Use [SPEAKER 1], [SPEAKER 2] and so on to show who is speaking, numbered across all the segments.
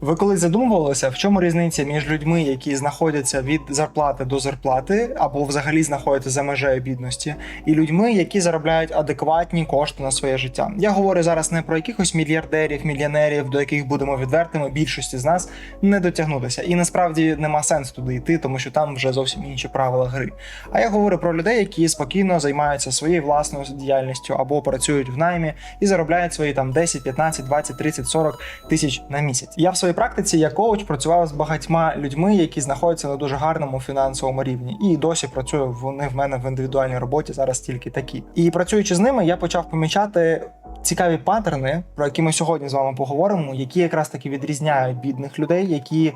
[SPEAKER 1] Ви коли задумувалися, в чому різниця між людьми, які знаходяться від зарплати до зарплати, або взагалі знаходяться за межею бідності, і людьми, які заробляють адекватні кошти на своє життя? Я говорю зараз не про якихось мільярдерів, мільйонерів, до яких будемо відвертими, більшості з нас не дотягнутися. І насправді нема сенсу туди йти, тому що там вже зовсім інші правила гри. А я говорю про людей, які спокійно займаються своєю власною діяльністю або працюють в наймі і заробляють свої там 10, 15, 20, 30, 40 тисяч на місяць. Я в своїй практиці я коуч працював з багатьма людьми, які знаходяться на дуже гарному фінансовому рівні, і досі працюю вони в мене в індивідуальній роботі. Зараз тільки такі. І працюючи з ними, я почав помічати. Цікаві паттерни, про які ми сьогодні з вами поговоримо, які якраз таки відрізняють бідних людей, які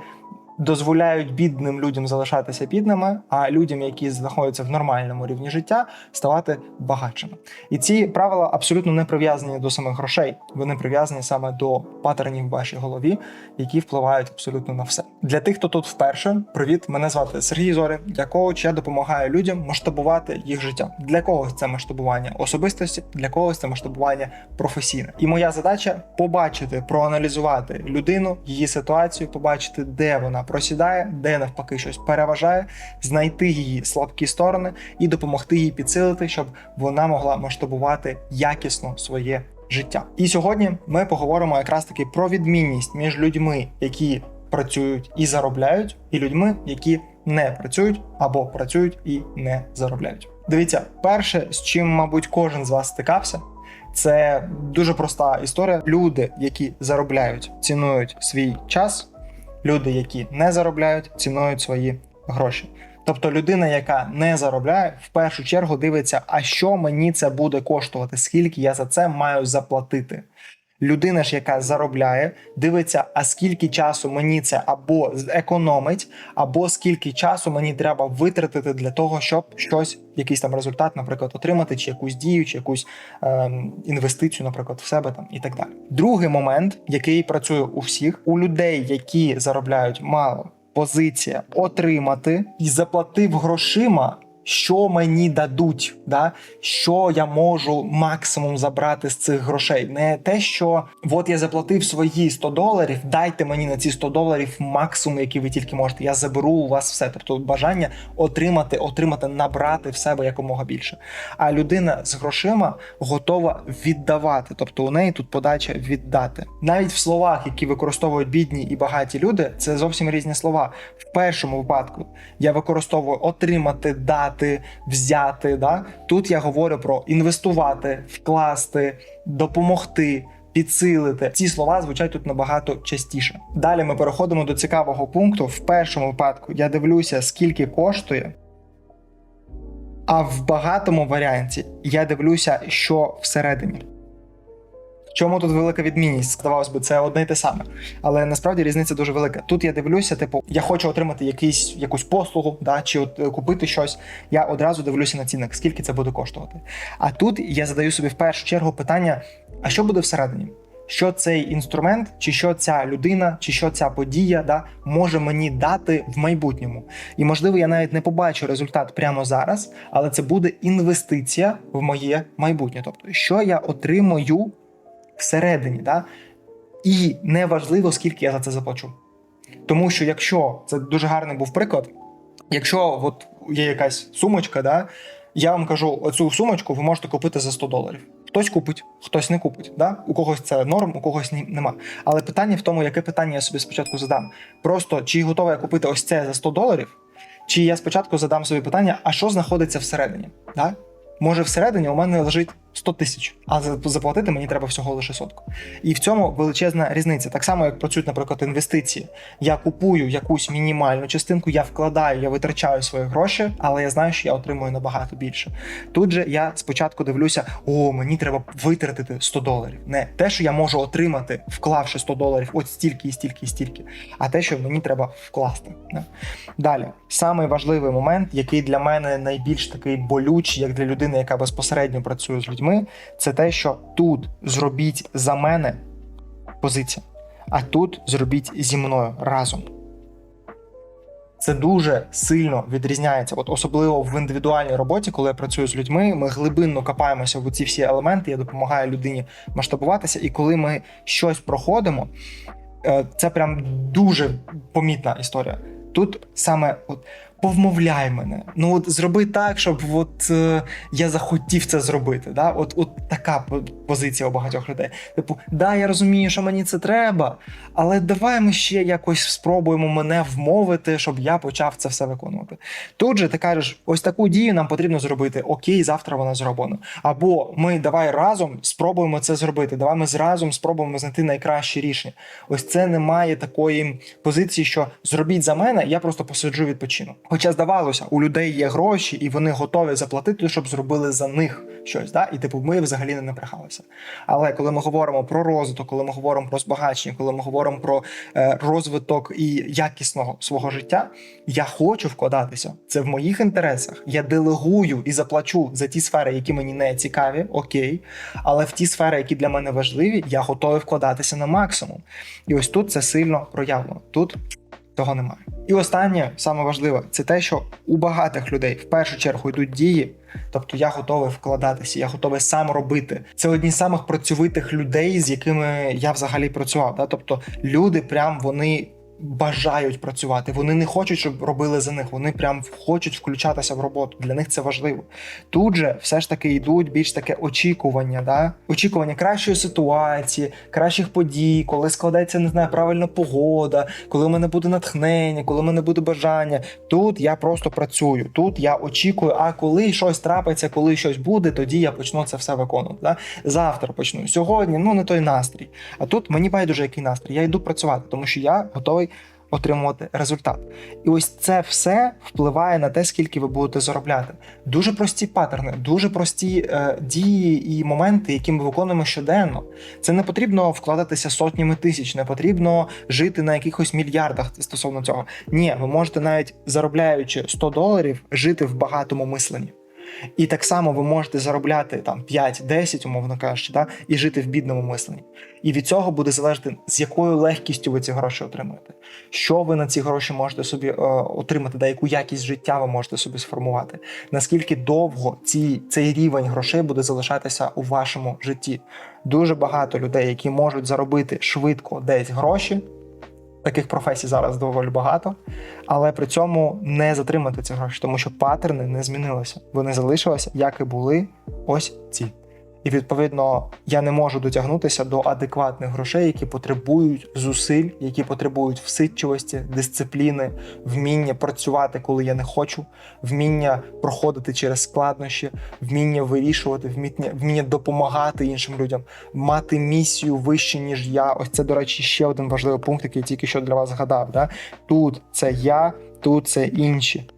[SPEAKER 1] дозволяють бідним людям залишатися бідними, а людям, які знаходяться в нормальному рівні життя, ставати багатшими. І ці правила абсолютно не прив'язані до самих грошей. Вони прив'язані саме до паттернів в вашій голові, які впливають абсолютно на все. Для тих, хто тут вперше, привіт, мене звати Сергій Зорин. Я коуч, я допомагаю людям масштабувати їх життя. Для когось це масштабування особистості, для когось це масштабування професійне. І моя задача побачити, проаналізувати людину, її ситуацію, побачити, де вона просідає, де навпаки щось переважає, знайти її слабкі сторони і допомогти їй підсилити, щоб вона могла масштабувати якісно своє життя. І сьогодні ми поговоримо якраз таки про відмінність між людьми, які працюють і заробляють, і людьми, які не працюють або працюють і не заробляють. Дивіться, перше, з чим, мабуть, кожен з вас стикався. Це дуже проста історія. Люди, які заробляють, цінують свій час. Люди, які не заробляють, цінують свої гроші. Тобто людина, яка не заробляє, в першу чергу дивиться, а що мені це буде коштувати, скільки я за це маю заплатити. Людина ж, яка заробляє, дивиться, а скільки часу мені це або економить, або скільки часу мені треба витратити для того, щоб щось, якийсь там результат, наприклад, отримати, чи якусь дію, чи якусь ем, інвестицію, наприклад, в себе там і так далі. Другий момент, який працює у всіх, у людей, які заробляють мало, позиція отримати і заплатив грошима. Що мені дадуть, да? що я можу максимум забрати з цих грошей. Не те, що от я заплатив свої 100 доларів, дайте мені на ці 100 доларів максимум, який ви тільки можете. Я заберу у вас все. Тобто бажання отримати, отримати, набрати в себе якомога більше. А людина з грошима готова віддавати. Тобто у неї тут подача віддати. Навіть в словах, які використовують бідні і багаті люди, це зовсім різні слова. В першому випадку я використовую отримати, дати, взяти. Да? Тут я говорю про інвестувати, вкласти, допомогти. Підсилити ці слова звучать тут набагато частіше. Далі ми переходимо до цікавого пункту. В першому випадку я дивлюся, скільки коштує. А в багатому варіанті я дивлюся, що всередині. Чому тут велика відмінність? Здавалось би, це одне й те саме. Але насправді різниця дуже велика. Тут я дивлюся, типу, я хочу отримати якийсь, якусь послугу, да, чи от е, купити щось. Я одразу дивлюся на цінник, скільки це буде коштувати. А тут я задаю собі в першу чергу питання: а що буде всередині? Що цей інструмент, чи що ця людина, чи що ця подія да, може мені дати в майбутньому? І можливо, я навіть не побачу результат прямо зараз, але це буде інвестиція в моє майбутнє. Тобто, що я отримую всередині, да? і неважливо, скільки я за це заплачу. Тому що якщо це дуже гарний був приклад, якщо от є якась сумочка, да, я вам кажу, оцю сумочку ви можете купити за 100 доларів. Хтось купить, хтось не купить. Да? У когось це норм, у когось ні, нема. Але питання в тому, яке питання я собі спочатку задам. Просто чи готовий я купити ось це за 100 доларів, чи я спочатку задам собі питання, а що знаходиться всередині? Да? Може, всередині у мене лежить 100 тисяч, а заплатити мені треба всього лише сотку. І в цьому величезна різниця. Так само, як працюють, наприклад, інвестиції. Я купую якусь мінімальну частинку, я вкладаю, я витрачаю свої гроші, але я знаю, що я отримую набагато більше. Тут же я спочатку дивлюся: о, мені треба витратити 100 доларів. Не те, що я можу отримати, вклавши 100 доларів, от стільки і стільки і стільки, а те, що мені треба вкласти. Да? Далі, самий важливий момент, який для мене найбільш такий болючий, як для людини, яка безпосередньо працює з людьми, це те, що тут зробіть за мене позиція, а тут зробіть зі мною разом. Це дуже сильно відрізняється. От особливо в індивідуальній роботі, коли я працюю з людьми, ми глибинно копаємося в ці всі елементи. Я допомагаю людині масштабуватися. І коли ми щось проходимо, Е, Це прям дуже помітна історія. Тут саме от повмовляй мене. Ну от зроби так, щоб от е, я захотів це зробити. Да? От, от така позиція у багатьох людей. Типу, да, я розумію, що мені це треба, але давай ми ще якось спробуємо мене вмовити, щоб я почав це все виконувати. Тут же ти кажеш, ось таку дію нам потрібно зробити. Окей, завтра вона зроблена. Або ми давай разом спробуємо це зробити. Давай ми разом спробуємо знайти найкраще рішення. Ось це немає такої позиції, що зробіть за мене, я просто посиджу відпочину. Хоча здавалося, у людей є гроші, і вони готові заплатити, щоб зробили за них щось. Да? І типу, ми взагалі не напрягалися. Але коли ми говоримо про розвиток, коли ми говоримо про збагачення, коли ми говоримо про е, розвиток і якісного свого життя, я хочу вкладатися. Це в моїх інтересах. Я делегую і заплачу за ті сфери, які мені не цікаві, окей. Але в ті сфери, які для мене важливі, я готовий вкладатися на максимум. І ось тут це сильно проявлено. Тут того немає. І останнє, саме важливе, це те, що у багатих людей в першу чергу йдуть дії. Тобто я готовий вкладатися, я готовий сам робити. Це одні з самих працьовитих людей, з якими я взагалі працював. Да? Тобто люди прям вони. Бажають працювати, вони не хочуть, щоб робили за них. Вони прям хочуть включатися в роботу. Для них це важливо. Тут же все ж таки йдуть більш таке очікування, да? очікування кращої ситуації, кращих подій, коли складеться, не знаю, правильна погода, коли в мене буде натхнення, коли в мене буде бажання. Тут я просто працюю. Тут я очікую, а коли щось трапиться, коли щось буде, тоді я почну це все виконувати. Да? Завтра почну. Сьогодні ну не той настрій. А тут мені байдуже, який настрій. Я йду працювати, тому що я готовий отримувати результат. І ось це все впливає на те, скільки ви будете заробляти. Дуже прості паттерни, дуже прості е, дії і моменти, які ми виконуємо щоденно. Це не потрібно вкладатися сотнями тисяч, не потрібно жити на якихось мільярдах стосовно цього. Ні, ви можете навіть заробляючи 100 доларів, жити в багатому мисленні. І так само ви можете заробляти там 5-10, умовно кажучи, да, і жити в бідному мисленні. І від цього буде залежати, з якою легкістю ви ці гроші отримуєте, що ви на ці гроші можете собі е, отримати, да, яку якість життя ви можете собі сформувати, наскільки довго ці, цей рівень грошей буде залишатися у вашому житті. Дуже багато людей, які можуть заробити швидко десь гроші. Таких професій зараз доволі багато, але при цьому не затримати ці гроші, тому що паттерни не змінилися. Вони залишилися, як і були ось ці. І відповідно я не можу дотягнутися до адекватних грошей, які потребують зусиль, які потребують всидчивості, дисципліни, вміння працювати, коли я не хочу, вміння проходити через складнощі, вміння вирішувати, вміння, вміння допомагати іншим людям, мати місію вище ніж я. Ось це, до речі, ще один важливий пункт, який я тільки що для вас згадав. Да? Тут це я, тут це інші.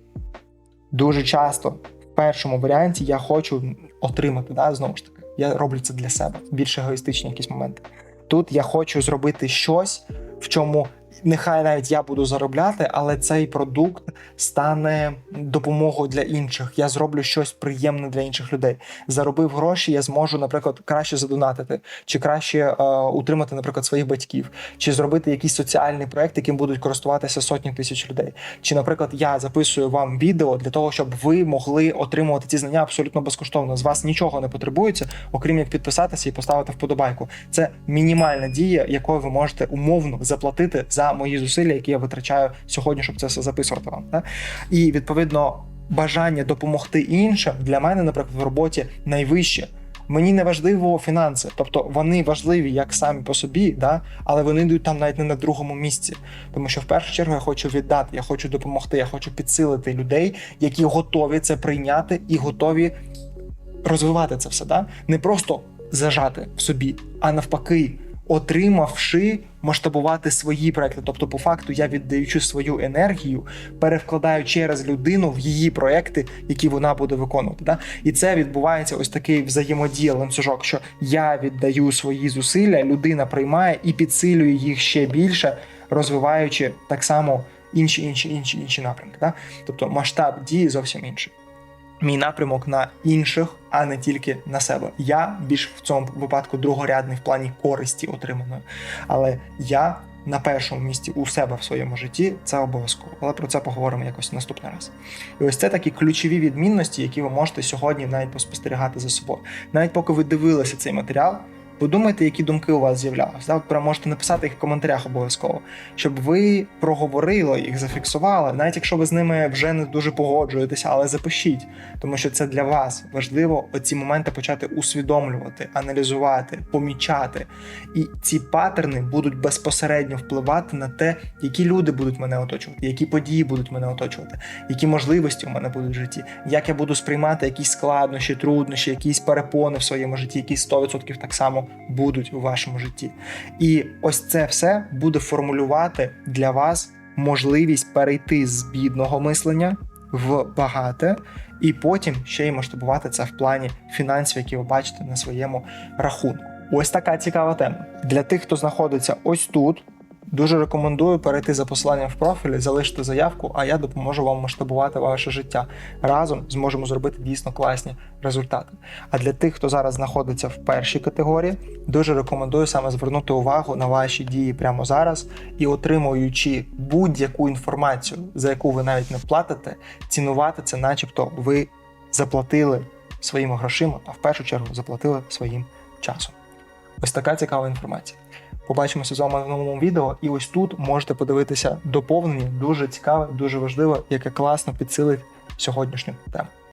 [SPEAKER 1] Дуже часто в першому варіанті я хочу отримати, да, знову ж таки. Я роблю це для себе, більш егоїстичні якісь моменти. Тут я хочу зробити щось, в чому нехай навіть я буду заробляти, але цей продукт стане допомогою для інших. Я зроблю щось приємне для інших людей. Заробив гроші, я зможу, наприклад, краще задонатити, чи краще е, утримати, наприклад, своїх батьків, чи зробити якийсь соціальний проект, яким будуть користуватися сотні тисяч людей. Чи, наприклад, я записую вам відео для того, щоб ви могли отримувати ці знання абсолютно безкоштовно. З вас нічого не потребується, окрім як підписатися і поставити вподобайку. Це мінімальна дія, якою ви можете умовно заплатити за мої зусилля, які я витрачаю сьогодні, щоб це все записувати вам. Да? І відповідно бажання допомогти іншим для мене, наприклад, в роботі найвище. Мені не важливо фінанси, тобто вони важливі як самі по собі, да? але вони йдуть там навіть не на другому місці. Тому що в першу чергу я хочу віддати, я хочу допомогти, я хочу підсилити людей, які готові це прийняти і готові розвивати це все. Да? Не просто зажати в собі, а навпаки, отримавши масштабувати свої проекти. Тобто, по факту, я віддаючи свою енергію, перевкладаю через людину в її проекти, які вона буде виконувати. Да? І це відбувається ось такий взаємодія ланцюжок, що я віддаю свої зусилля, людина приймає і підсилює їх ще більше, розвиваючи так само інші інші інші інші напрямки. Да? Тобто масштаб дії зовсім інший. Мій напрямок на інших, а не тільки на себе. Я більш в цьому випадку другорядний в плані користі отриманої. Але я на першому місці у себе в своєму житті це обов'язково. Але про це поговоримо якось наступний раз. І ось це такі ключові відмінності, які ви можете сьогодні навіть поспостерігати за собою. Навіть поки ви дивилися цей матеріал, Подумайте, які думки у вас з'являлися. От можете написати їх в коментарях обов'язково, щоб ви проговорили їх, зафіксували, навіть якщо ви з ними вже не дуже погоджуєтеся, але запишіть, тому що це для вас важливо оці моменти почати усвідомлювати, аналізувати, помічати. І ці паттерни будуть безпосередньо впливати на те, які люди будуть мене оточувати, які події будуть мене оточувати, які можливості у мене будуть в житті, як я буду сприймати якісь складнощі, труднощі, якісь перепони в своєму житті, які 100% так само будуть у вашому житті. І ось це все буде формулювати для вас можливість перейти з бідного мислення в багате, і потім ще й масштабувати це в плані фінансів, які ви бачите на своєму рахунку. Ось така цікава тема. Для тих, хто знаходиться ось тут. Дуже рекомендую перейти за посиланням в профілі, залишити заявку, а я допоможу вам масштабувати ваше життя. Разом зможемо зробити дійсно класні результати. А для тих, хто зараз знаходиться в першій категорії, дуже рекомендую саме звернути увагу на ваші дії прямо зараз і отримуючи будь-яку інформацію, за яку ви навіть не платите, цінувати це, начебто, ви заплатили своїми грошима, а в першу чергу заплатили своїм часом. Ось така цікава інформація. Побачимося з вами в новому відео, і ось тут можете подивитися доповнення. Дуже цікаве, дуже важливе, яке класно підсилить сьогоднішню тему.